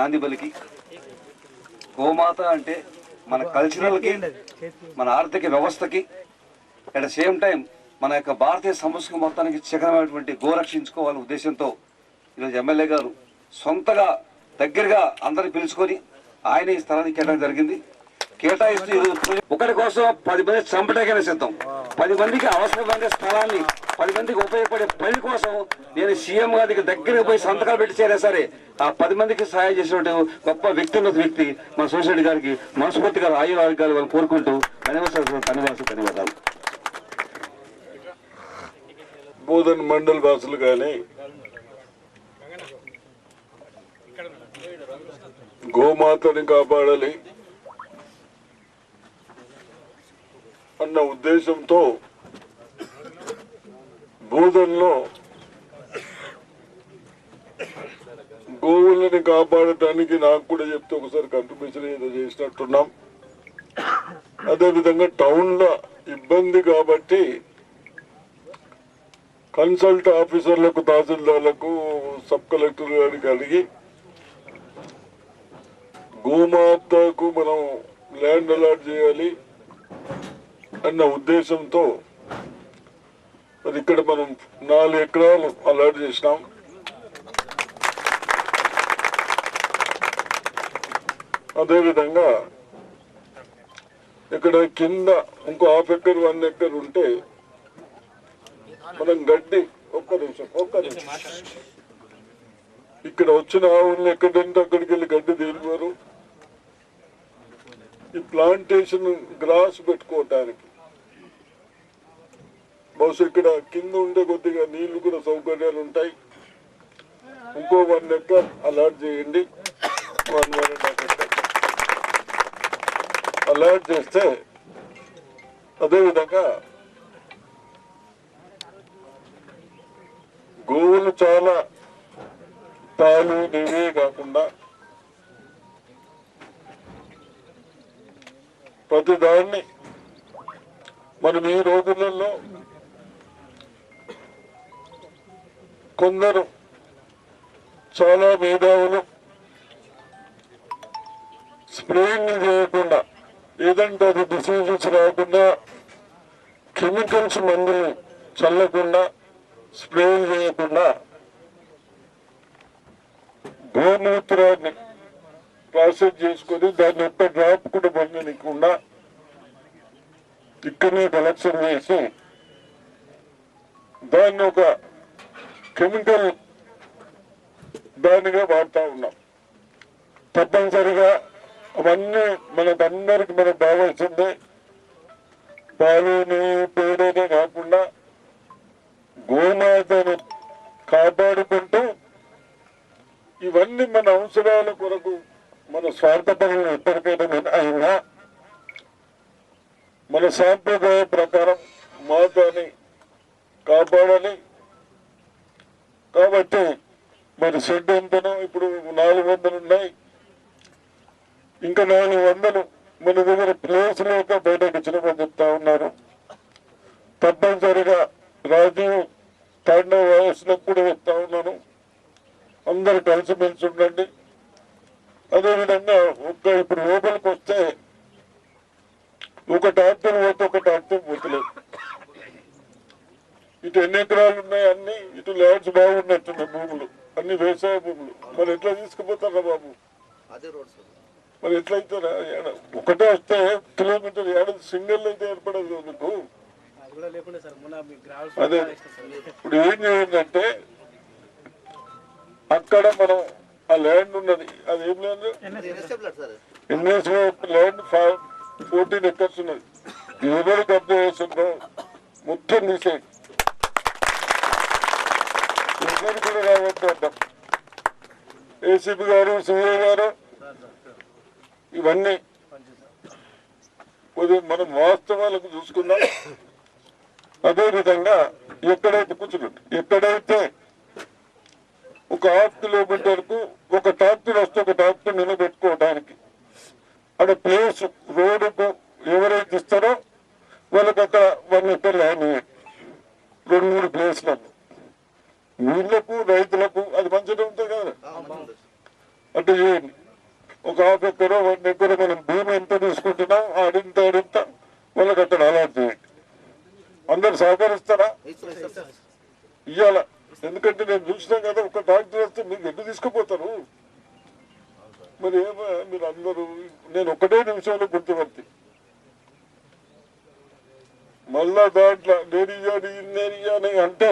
నాంది బలికి. గోమాత అంటే మన కల్చరల్కి మన ఆర్థిక వ్యవస్థకి అట్ ద సేమ్ టైం మన యొక్క భారతీయ సంస్కృతి మొత్తానికి చిహ్నమైనటువంటి గోరక్షించుకోవాలనే ఉద్దేశంతో ఈరోజు ఎమ్మెల్యే గారు సొంతగా దగ్గరగా అందరిని పిలుచుకొని ఆయన ఈ స్థలానికి కేటాయించడం జరిగింది. కేటాయిస్తూ ఒకరి కోసం పది మంది చంపడాకైనా సిద్ధం. పది మందికి అవసరమైన స్థలాన్ని పది మందికి ఉపయోగపడే పని కోసం నేను సీఎం గారికి దగ్గరికి పోయి సంతకాలు పెట్టి చేరా సరే ఆ పది మందికి సహాయం చేసినట్టు గొప్ప వ్యక్తిగత వ్యక్తి మన సోషల్ గారికి మనస్ఫూర్తిగా ఆయుర ఆరోగ్యాలు వాళ్ళు కోరుకుంటూ ధన్యవాదాలు ధన్యవాదాలు ధన్యవాదాలు. బోధన్ మండల్ వాసులు కానీ గోమాతని కాపాడాలి అన్న ఉద్దేశంతో బోధన్లో గోవులని కాపాడటానికి నాకు కూడా చెప్తే ఒకసారి కంట్రిబ్యూషన్ ఏదో చేసినట్టున్నాం. అదేవిధంగా టౌన్లో ఇబ్బంది కాబట్టి కన్సల్ట్ ఆఫీసర్లకు తహసీల్దార్లకు సబ్ కలెక్టర్ గారికి అడిగి గోమాతకు మనం ల్యాండ్ అలాట్ చేయాలి అన్న ఉద్దేశంతో మరి ఇక్కడ మనం నాలుగు ఎకరాలు అలాట్ చేసినాం. అదేవిధంగా ఇక్కడ కింద ఇంకో హాఫ్ ఎకర్ వన్ ఎకర్ ఉంటే మనం గడ్డి ఒక్క నిమిషం ఒక్క నిమిషం. ఇక్కడ వచ్చిన ఆవుల్ని ఎక్కడంటే అక్కడికి వెళ్ళి గడ్డి తీరువారు ఈ ప్లాంటేషన్ గ్రాస్ పెట్టుకోవటానికి బహుశా ఇక్కడ కింద ఉండే కొద్దిగా నీళ్ళు కూడా సౌకర్యాలు ఉంటాయి. ఇంకో వన్ లెక్క అలాట్ చేయండి. వన్ వన్ అండ్ అలాట్ చేస్తే అదేవిధంగా గోవులు చాలా తాలు నీవే కాకుండా ప్రతి దాన్ని మనం ఈ రోజులలో కొందరు చాలా మేధావులు స్ప్రేయింగ్ చేయకుండా ఏదంటే అది డిసీజెస్ రాకుండా కెమికల్స్ మందులు చల్లకుండా స్ప్రే చేయకుండా గోమూత్రాన్ని ప్రాసెస్ చేసుకొని దాన్ని ఒక్క డ్రాప్ కూడా పొందనికుండా ఇక్కడనే కలెక్షన్ చేసి దాన్ని ఒక కెమికల్ దానిగా వాడుతూ ఉన్నాం. తప్పనిసరిగా అవన్నీ మనకందరికి మనకు కావాల్సిందే. పాలుని పేడనే కాకుండా గోమాతను కాపాడుకుంటూ ఇవన్నీ మన అవసరాల కొరకు మన స్వార్థపరులు ఎప్పటికైనా అయినా మన సాంప్రదాయ ప్రకారం మాతని కాపాడాలి. కాబట్టి మరి షెడ్ ఎంతనో ఇప్పుడు నాలుగు వందలు ఉన్నాయి. ఇంకా నాలుగు వందలు మన దగ్గర ప్లేస్ లేక బయటకు వచ్చినప్పుడు చెప్తా ఉన్నారు. తప్పనిసరిగా రాజీవ్ తాండవ వయసులో కూడా చెప్తా ఉన్నాను. అందరు కలిసిమెలిసి ఉండండి. అదేవిధంగా ఒక్క ఇప్పుడు లోపలికి వస్తే ఒక డాక్టర్ పోతే ఒక డాక్టర్ పోతలేదు. ఇటు ఎన్ని ఎకరాలు ఉన్నాయి అన్ని? ఇటు ల్యాండ్స్ బాగున్నట్టున్నాయి భూములు. అన్ని వ్యవసాయ భూములు. మరి ఎట్లా తీసుకుపోతారా బాబు? మరి ఎట్లయితారా ఏడ ఒకటే వస్తే కిలోమీటర్ ఏడాది సింగిల్ అయితే ఏర్పడదు మీకు? అది ఇప్పుడు ఏం చేయండి అక్కడ మనం ఆ ల్యాండ్ ఉన్నది. అది ఏం land investment land five fourteen acres ఉన్నది. ఎవరు కబ్జా చేస్తుందో మొత్తం తీసేయండి. ఎవరు కూడా రావద్దు ఏసీపీ గారు సిఐ గారు ఇవన్నీ కొద్దిగా మనం వాస్తవాలకు చూసుకుందాం. అదే విధంగా ఎక్కడైతే కూర్చున్నట్టు ఎక్కడైతే ఒక హాఫ్ కిలోమీటర్కు ఒక ట్రాక్టర్ వస్తే ఒక ట్రాక్టర్ నిలబెట్టుకోవడానికి అక్కడ ప్లేస్ రోడ్డుకు ఎవరైతే ఇస్తారో వాళ్ళకి ఒక వన్ ఎకర్ ల్యాండ్ రెండు మూడు ప్లేస్లకు వీళ్ళకు రైతులకు అది మంచిగా ఉంటుంది కదా. అంటే ఏమి ఒక యాభై ఎక్కరో వన్ ఎక్కరో మనం భూమి ఎంత తీసుకుంటున్నాం ఆడింత ఆడింత వాళ్ళకి అక్కడ అలాట్ చేయండి. అందరు సహకరిస్తారా? ఇయ్యాల. ఎందుకంటే నేను చూసినా కదా ఒక డాక్టర్ వస్తే మీకు ఎందుకు తీసుకుపోతారు? మరి ఏమో మీరు అందరూ నేను ఒకటే నిమిషంలో గుర్తుపడితే. మళ్ళా దాంట్లో నేను ఇయ్యాలి నేను ఇయ్యాలి అంటే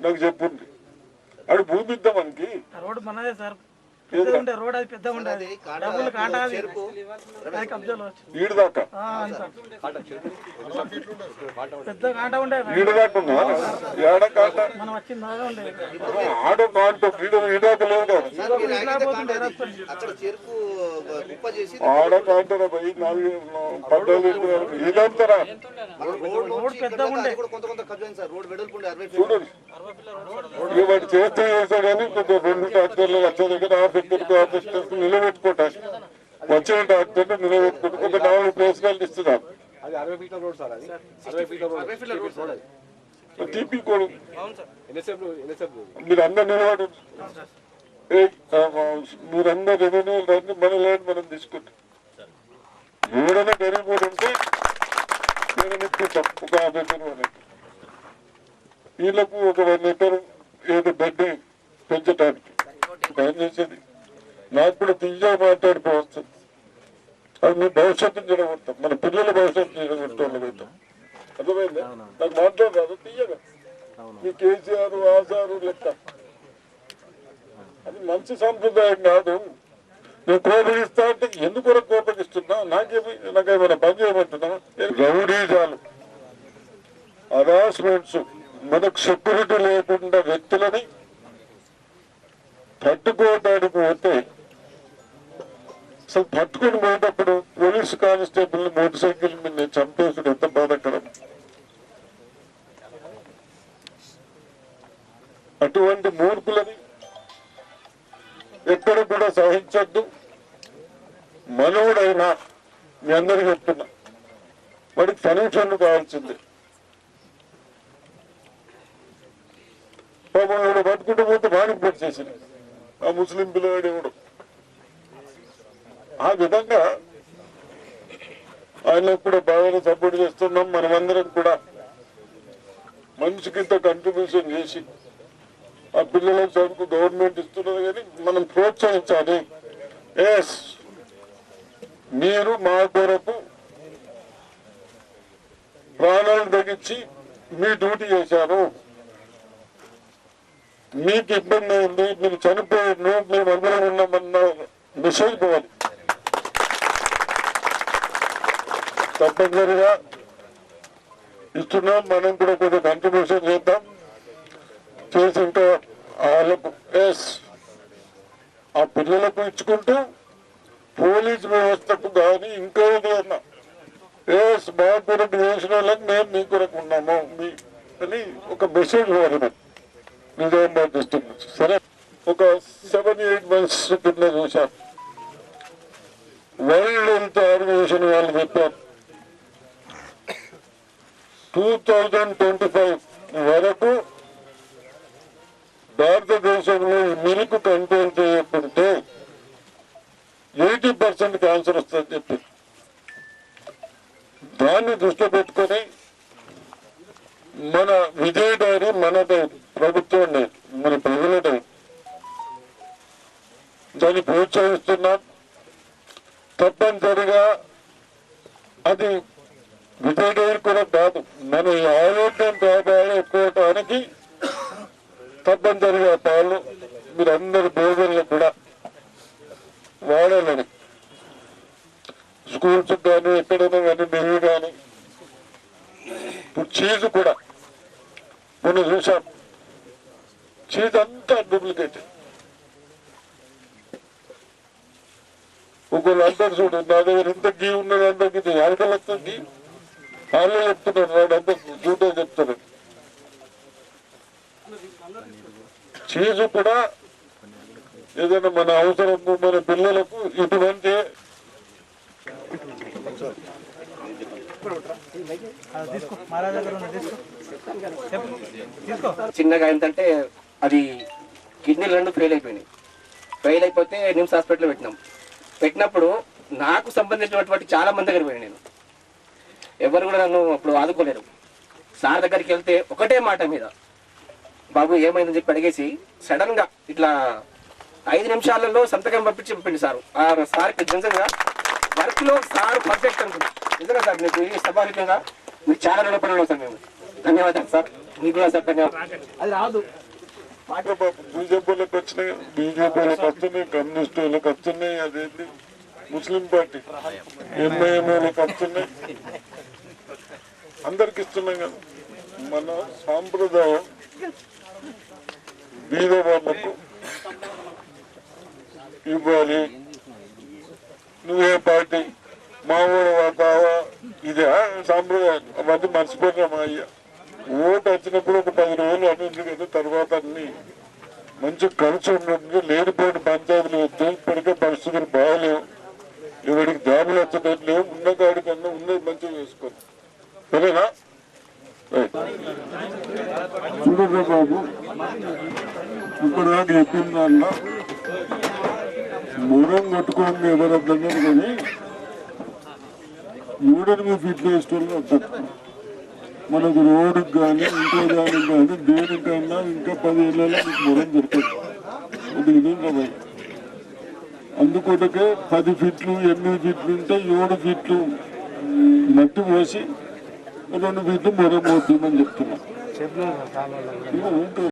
నాకు చెప్పుంది. అడు భూమి ఇద్దా మనకి. ఆ రోడ్డు మనదే సార్. రోడ్ అది పెద్దగా ఉండేది డబ్బులు కాటా అది అది పెద్ద ఉండేది ఉన్నా ఏడ మనం వచ్చింది బాగా ఉండేది ఆడ కాంట ఈడు ఈడాక లేదు కదా. సార్ మీరు ఆగితే కాంటాక్ట్ చేసి అక్కడ చెరుకు కుప్ప చేసి ఆడ కాంటరా పోయి నాలుగు పద్నాలుగు ఇదంతరా రోడ్ రోడ్ పెద్దగా ఉండే. కూడా కొంత కొంత కబ్జా అయింది సార్. రోడ్ వెడల్పు ఉండే అరవై ఫీట్ చూడండి. వాడు చేస్తే చేస్తాడని కొంచెం రెండు ట్రాక్టర్లు వచ్చే దగ్గర ఆ ఫిఫ్టీకి ఆ ఫిఫ్టీకి నిలబెట్టుకుంటారు వచ్చిన ట్రాక్టర్లు నిలబెట్టుకుంటూ. నాలుగు రోడ్ అది. టీపీ కూడా. మీరు అందరు నిలబడి మీరందరు రెవెన్యూ రండి మన ల్యాండ్ మనం తీసుకుంటాం. ఎవరైనా గరీబ్ వాడు ఉంటే నేను ఒక యాభై వీళ్ళకు ఒక వన్ ఎకరం ఏదో బెడ్ పెంచడానికి ఏం చేసేది. నాకు కూడా తీయగా మాట్లాడుకోవచ్చు. అది మీ భవిష్యత్తుని చెడగొడతాం. మన పిల్లల భవిష్యత్తు చెడగొట్టడం అవుతాం. అర్థమైందా? నాకు మాట్లాడరాదు తీయగా మీ కేసీఆర్ ఆసారు లెక్క. అది మంచి సంప్రదాయం కాదు. నేను కోపగిస్తా అంటే ఎందుకు వరకు కోపగిస్తున్నా నాకేమి నాకేమైనా పని చేయమంటున్నా రౌడీజాలు హరాస్మెంట్స్ మనకు సెక్యూరిటీ లేకుండా వ్యక్తులని పట్టుకోవడానికి పోతే అసలు పట్టుకొని పోయేటప్పుడు పోలీసు కానిస్టేబుల్ మోటార్ సైకిల్ ఎక్కడ కూడా సహించొద్దు. మనవుడైనా మీ అందరికి చెప్తున్నా. వాడికి కనీసం కావాల్సింది. పాపం ఎవడు పట్టుకుంటూ పోతే వాడికి పెట్టేసింది ఆ ముస్లిం పిల్లవాడు ఎవడు? ఆ విధంగా ఆయనకు కూడా బాగా సపోర్ట్ చేస్తున్నాం. మనమందరం కూడా మనిషికి ఇంత కంట్రిబ్యూషన్ చేసి ఆ పిల్లలకు చదువుకు గవర్నమెంట్ ఇస్తున్నది కానీ మనం ప్రోత్సహించాలి. ఎస్ మీరు మా కొరకు ప్రాణాలు తగ్గించి మీ డ్యూటీ చేశారు. మీకు ఇబ్బంది అయింది మీరు చనిపోయారు మేము అందరం ఉన్నామన్న మెసేజ్ పోవాలి. తప్పనిసరిగా ఇస్తున్నాం మనం కూడా కొంచెం కంట్రిబ్యూషన్ చేద్దాం. చేసి వాళ్ళకు ఎస్ ఆ పిల్లలకు ఇచ్చుకుంటూ పోలీస్ వ్యవస్థకు కానీ ఇంకా ఏదైనా ఎస్ మా కొరకు చేసిన వాళ్ళకి మేము మీ కొరకు ఉన్నాము. మీ అని ఒక మెసేజ్ ఇవ్వాలి నిజామాబాద్ డిస్టిక్ నుంచి సరే ఒక సెవెన్ ఎయిట్ మంత్స్ కింద చూశాను వరల్డ్ హెల్త్ ఆర్గనైజేషన్ వాళ్ళు చెప్పారు. టూ థౌజండ్ ట్వంటీ ఫైవ్ వరకు భారతదేశంలో మిల్క్ కంట్రోల్ చేయకుంటే ఎయిటీ పర్సెంట్ క్యాన్సర్ వస్తుందని చెప్పి. దాన్ని దృష్టిలో పెట్టుకొని మన విజయ డైరీ మన డైరీ ప్రభుత్వం డైరీ మన ప్రజల డైరీ దాన్ని ప్రోత్సహిస్తున్నాం. తప్పనిసరిగా అది విజయ డైరీ కూడా కాదు మన ఈ ఆరోగ్యం ఎక్కువటానికి తప్పనిసరిగా పాలు మీరు అందరు భోజనాలు కూడా వాడాలని. స్కూల్స్ కానీ ఎక్కడైనా కానీ నెయ్యి కానీ ఇప్పుడు చీజ్ కూడా మొన్న చూసాం. చీజ్ అంతా డూప్లికేట్. ఒకళ్ళు అంటారు చూడు నా దగ్గర ఇంత గీ ఉన్నది అందరికీ గీ గీ. వాళ్ళే చెప్తున్నారు వాడు అంత చూడో చెప్తున్నారు చీజ్ కూడా ఏదైనా మన అవసరం మన పిల్లలకు ఇటువంటి చిన్నగా ఏంటంటే అది కిడ్నీలు రెండు ఫెయిల్ అయిపోయినాయి. ఫెయిల్ అయిపోతే నిమ్స్ హాస్పిటల్లో పెట్టినాం. పెట్టినప్పుడు నాకు సంబంధించినటువంటి చాలా మంది దగ్గర పోయాను నేను. ఎవరు కూడా నన్ను అప్పుడు ఆదుకోలేరు. సార్ దగ్గరికి వెళ్తే ఒకటే మాట మీద బాబు ఏమైందని చెప్పి అడిగేసి సడన్గా ఇట్లా ఐదు నిమిషాలలో సంతకం పంపించి పంపిండి సార్. ఆ సార్కి నిజంగా వర్క్లో సార్ పర్ఫెక్ట్ అనుకుంటా నిజంగా సార్ మీకు సభాహితంగా మీకు చాలా రుణపడి ఉన్నాం సార్ మేము. ధన్యవాదాలు సార్. మీకు కూడా సార్ ధన్యవాదాలు. అది రాదు. బీజేపీలకు వచ్చినాయి. బీజేపీలకు వస్తున్నాయి కమ్యూనిస్ట్ వాళ్ళకి వస్తున్నాయి అదేంటి? ముస్లిం పార్టీ ఎంఐఎం వాళ్ళకి వస్తున్నాయి. అందరికి ఇస్తున్నాం కదా. మన సాంప్రదాయం బీద వాళ్ళకు ఇవ్వాలి. నువ్వే పార్టీ. మా ఊరు వాతావా ఇదే సాంప్రదాయం. అవన్నీ మర్చిపోయినా మా అయ్య. ఓటు వచ్చినప్పుడు ఒక పది రోజులు అనేది కదా తర్వాత అన్ని మంచి కలిసి ఉంటుంది లేనిపోయిన పంచాయతీలు వస్తే ఇప్పటికే పరిస్థితులు బాగలేవు. ఎవరికి జాబులు వచ్చేటట్టు లేవు. ఉన్న కాడికన్నా ఉన్నది మంచిగా చేసుకోండి సరేనా? చూడరా బాబు ఇప్పుడు దాకా చెప్పిన దాంట్లో మూరం కొట్టుకోండి ఎవరు కానీ కానీ మూడెనిమిది ఫిట్ వేసుకోవాలి వద్దాం. మనకు రోడ్డుకి కానీ ఇంకో దానికి కానీ దేనికైనా ఇంకా పది ఏళ్ళలో మీకు మొరం దొరకదు అది విధంగా మరి. పది ఫీట్లు ఎనిమిది ఫీట్లు ఉంటే ఏడు ఫీట్లు మట్టి పోసి రెండు ఫీట్లు మొరం పోతుందని చెప్తున్నా ఇక ఉంటుంది